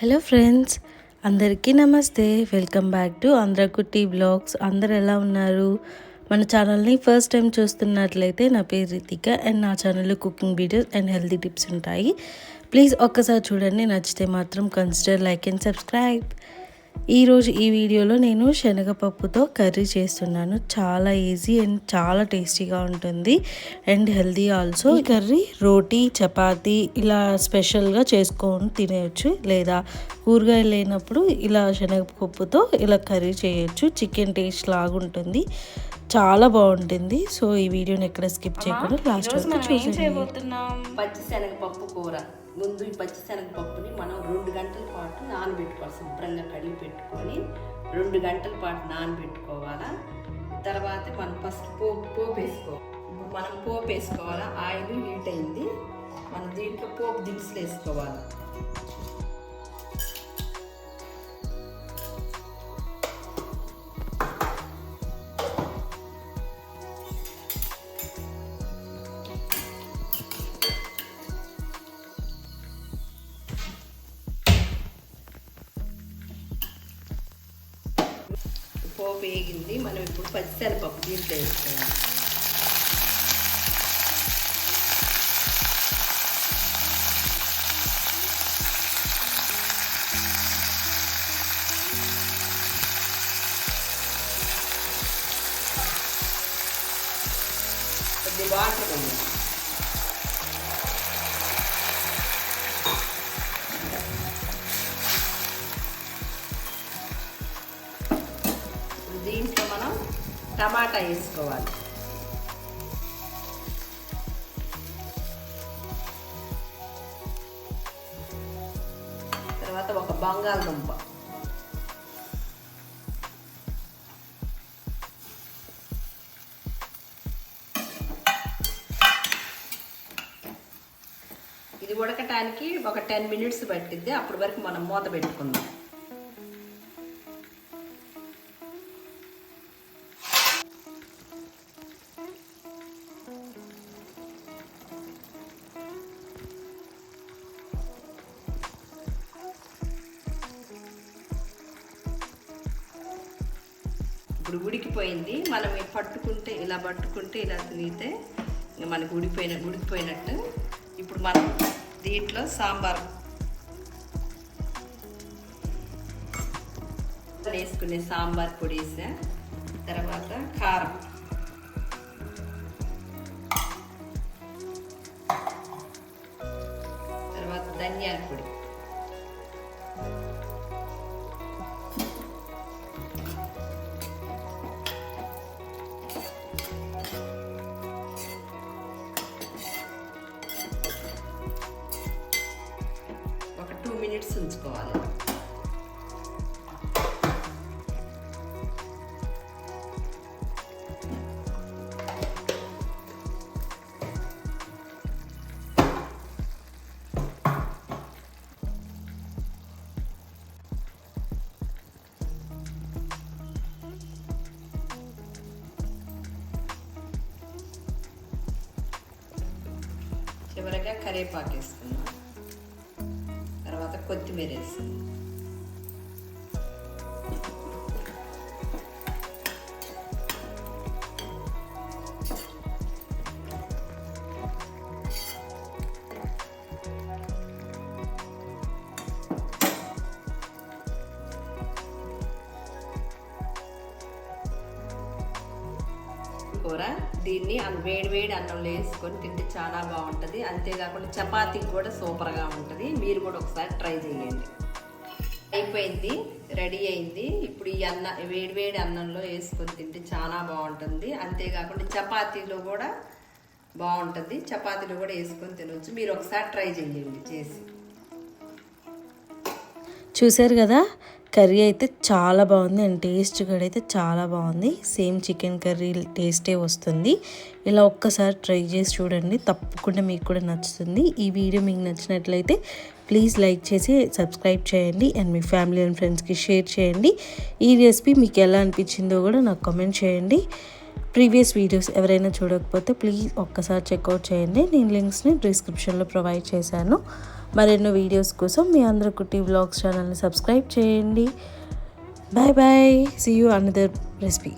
Hello friends అందరికీ నమస్తే. Welcome back to Andhrakutti vlogs. అందరు ఎలా ఉన్నారు? మన ఛానల్ని ఫస్ట్ టైం చూస్తున్నట్లయితే నా పేరు రితిక అండ్ నా ఛానల్లో cooking videos and healthy tips ఉంటాయి. ప్లీజ్ ఒక్కసారి చూడండి నచ్చితే మాత్రం కన్సిడర్ లైక్ అండ్ సబ్స్క్రైబ్. ఈరోజు ఈ వీడియోలో నేను శనగపప్పుతో కర్రీ చేస్తున్నాను. చాలా ఈజీ అండ్ చాలా టేస్టీగా ఉంటుంది అండ్ హెల్దీ ఆల్సో. ఈ కర్రీ రోటీ చపాతీ ఇలా స్పెషల్గా చేసుకొని తినేయచ్చు లేదా కూరగాయలు లేనప్పుడు ఇలా శనగపప్పుతో ఇలా కర్రీ చేయొచ్చు. చికెన్ టేస్ట్ లాగుంటుంది. చాలా బాగుంటుంది. సో ఈ వీడియోని ఎక్కడ స్కిప్ చేయకుండా లాస్ట్ వరకు చూసేయండి. పచ్చిశనగపప్పు కూర. ముందు ఈ పచ్చిశనగపప్పుని మనం రెండు గంటల పాటు నానబెట్టుకోవాలి. శుభ్రంగా కడిగి పెట్టుకొని రెండు గంటల పాటు నానబెట్టుకోవాలా? తర్వాత మనం ఫస్ట్ పోపు పోపు వేసుకోవాలి. ఇప్పుడు మనం పోపు వేసుకోవాలా? ఆయిల్ హీట్ అయింది. మనం దీంట్లో పోపు దినుసులు వేసుకోవాలి. పోపు వేగింది. మనం ఇప్పుడు పచ్చిసెనపప్పు దీంట్లో వేసుకోవాలి. కొద్ది వాటర్ ఉంది టమాటా వేసుకోవాలి. తర్వాత ఒక బంగాళదుంప. ఇది ఉడకటానికి ఒక టెన్ మినిట్స్ పట్టిద్ది అప్పటి వరకు మనం మూత పెట్టుకుందాం. ఇప్పుడు ఉడికిపోయింది. మనం పట్టుకుంటే ఇలా పట్టుకుంటే ఇలా తిరిగితే మనకు ఉడిపోయిన ఉడికిపోయినట్టు. ఇప్పుడు మనం దీంట్లో సాంబార్ వేసుకునే సాంబార్ పొడి వేసా. తర్వాత కారం. మినిట్స్ ఉంచుకోవాలి. చివరగా కరివేపాకు వేసుకున్నాం తర్వాత కొత్తిమీర వేసుకున్నాం కూర. దీన్ని వేడి వేడి అన్నంలో వేసుకొని తింటే చాలా బాగుంటుంది. అంతేకాకుండా చపాతీకి కూడా సూపర్గా ఉంటుంది. మీరు కూడా ఒకసారి ట్రై చేయండి. అయిపోయింది. రెడీ అయింది. ఇప్పుడు ఈ అన్న వేడి వేడి అన్నంలో వేసుకొని తింటే చాలా బాగుంటుంది. అంతేకాకుండా చపాతీలో కూడా బాగుంటుంది. చపాతీలు కూడా వేసుకొని తినవచ్చు మీరు ఒకసారి ట్రై చేయండి చేసి. చూసారు కదా? కర్రీ అయితే చాలా బాగుంది అండ్ టేస్ట్ కూడా అయితే చాలా బాగుంది. సేమ్ చికెన్ కర్రీ టేస్టే వస్తుంది. ఇలా ఒక్కసారి ట్రై చేసి చూడండి. తప్పకుండా మీకు కూడా నచ్చుతుంది. ఈ వీడియో మీకు నచ్చినట్లయితే ప్లీజ్ లైక్ చేసి సబ్స్క్రైబ్ చేయండి అండ్ మీ ఫ్యామిలీ అండ్ ఫ్రెండ్స్కి షేర్ చేయండి. ఈ రెసిపీ మీకు ఎలా అనిపించిందో కూడా నాకు కామెంట్ చేయండి. ప్రీవియస్ వీడియోస్ ఎవరైనా చూడకపోతే ప్లీజ్ ఒక్కసారి చెక్అవుట్ చేయండి. నేను లింక్స్ని డిస్క్రిప్షన్లో ప్రొవైడ్ చేశాను. మరెన్నో వీడియోస్ కోసం మీ అందరూ కుట్టి బ్లాగ్స్ ఛానల్ని సబ్స్క్రైబ్ చేయండి. Bye bye see you another recipe